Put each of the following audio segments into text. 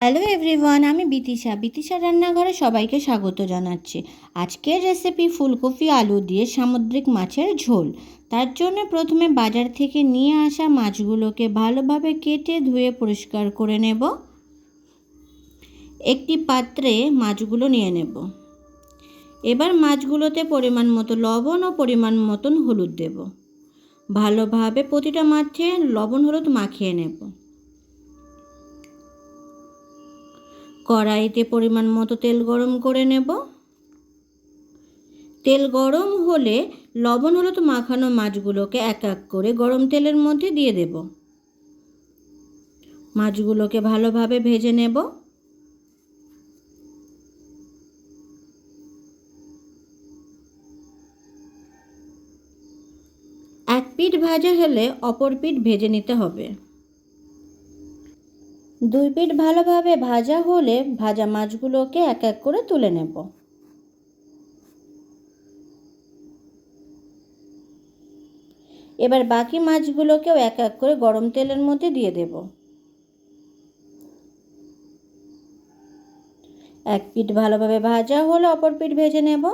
Hello everyone আমি বিতিশা। বিতিশা রান্নাঘরে সবাইকে স্বাগত জানাচ্ছি। আজকের রেসিপি ফুলকপি, আলু দিয়ে সামুদ্রিক মাছের ঝোল। তার জন্য প্রথমে বাজার থেকে নিয়ে আসা মাছগুলোকে ভালোভাবে কেটে ধুয়ে পরিষ্কার করে নেব। একটি পাত্রে মাছগুলো নিয়ে নেব। এবার মাছগুলোতে পরিমাণ মতো লবণ ও পরিমাণ মতন হলুদ দেব। ভালোভাবে প্রতিটা মাছে লবণ হলুদ মাখিয়ে নেব। কড়াইতে পরিমাণ মতো তেল গরম করে নেব। তেল গরম হলে লবণ, হলুদ মাখানো মাছগুলোকে এক এক করে গরম তেলের মধ্যে দিয়ে দেব। মাছগুলোকে ভালোভাবে ভেজে নেব। এক পিঠ ভাজা হলে অপর পিঠ ভেজে নিতে হবে। দুই পিঠ ভালোভাবে ভাজা হলে ভাজা মাছগুলোকে এক এক করে তুলে নেব। এবার বাকি মাছগুলোকেও এক এক করে গরম তেলের মধ্যে দিয়ে দেব। এক পিঠ ভালোভাবে ভাজা হলে অপর পিঠ ভেজে নেব।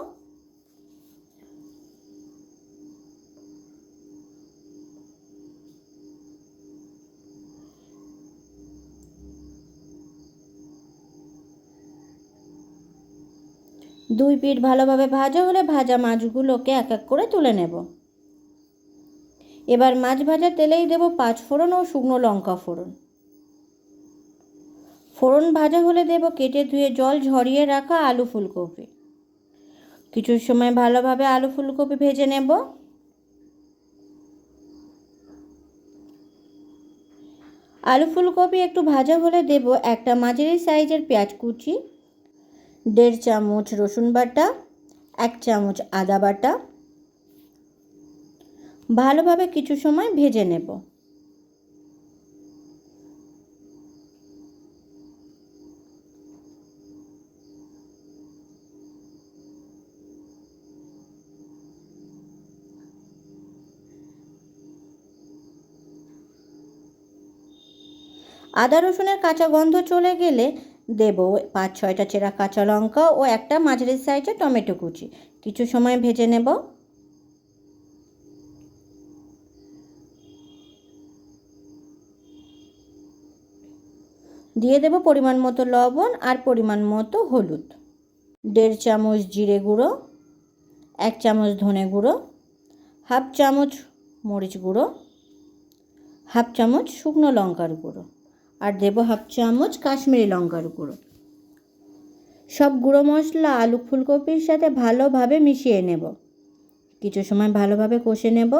দুই পিঠ ভালোভাবে ভাজা হলে ভাজা মাছগুলোকে এক এক করে তুলে নেব। এবার মাছ ভাজা তেলেই দেব পাঁচ ফোড়ন ও শুকনো লঙ্কা ফোড়ন। ফোড়ন ভাজা হলে দেব কেটে ধুয়ে জল ঝরিয়ে রাখা আলু ফুলকপি। কিছু সময় ভালোভাবে আলু ফুলকপি ভেজে নেব। আলু ফুলকপি একটু ভাজা হলে দেব একটা মাঝারি সাইজের পেঁয়াজ কুচি দেড় চামচ রসুন বাটা, এক চামচ আদা বাটা। ভালোভাবে কিছু সময় ভেজে নেব। আদা রসুনের কাঁচা গন্ধ চলে গেলে দেব পাঁচ, ছয়টা চেরা কাঁচা লঙ্কা ও একটা মাঝারি সাইজের টমেটো কুচি। কিছু সময় ভেজে নেব। দিয়ে দেব পরিমাণ মতো লবণ আর পরিমাণ মতো হলুদ। দেড় চামচ জিরে গুঁড়ো, এক চামচ ধনে গুঁড়ো, হাফ চামচ মরিচ গুঁড়ো, হাফ চামচ শুকনো লঙ্কার গুঁড়ো। আর দেবো হাফ চামচ কাশ্মীরি লঙ্কার গুঁড়ো। সব গুঁড়ো মশলা আলু ফুলকপির সাথে ভালোভাবে মিশিয়ে নেব। কিছু সময় ভালোভাবে কষে নেব।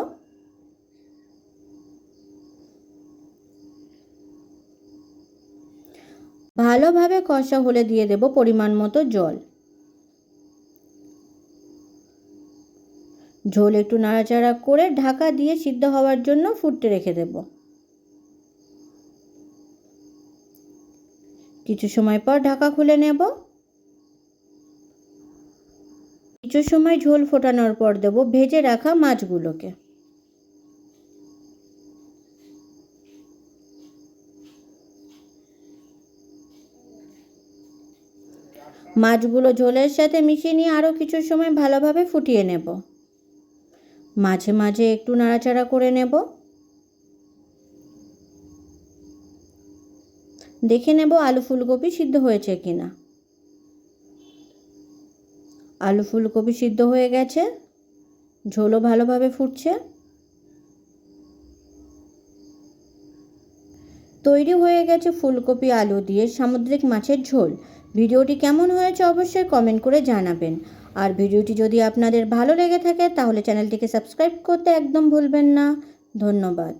ভালোভাবে কষা হলে দিয়ে দেব পরিমাণ মতো জল। ঝোল একটু নাড়াচাড়া করে ঢাকা দিয়ে সিদ্ধ হওয়ার জন্য ফুটতে রেখে দেবো। কিছু সময় পর ঢাকা খুলে নেব। কিছু সময় ঝোল ফোটানোর পর দেব ভেজে রাখা মাছগুলোকে। মাছগুলো ঝোলের সাথে মিশিয়ে নিয়ে আরও কিছু সময় ভালোভাবে ফুটিয়ে নেব। মাঝে মাঝে একটু নাড়াচাড়া করে নেব। দেখে নেব আলু ফুলকপি সিদ্ধ হয়েছে কি না আলু ফুলকপি সিদ্ধ হয়ে গেছে, ঝোলও ভালোভাবে ফুটছে। তৈরি হয়ে গেছে ফুলকপি আলু দিয়ে সামুদ্রিক মাছের ঝোল। ভিডিওটি কেমন হয়েছে অবশ্যই কমেন্ট করে জানাবেন। আর ভিডিওটি যদি আপনাদের ভালো লেগে থাকে, তাহলে চ্যানেলটিকে সাবস্ক্রাইব করতে একদম ভুলবেন না। ধন্যবাদ।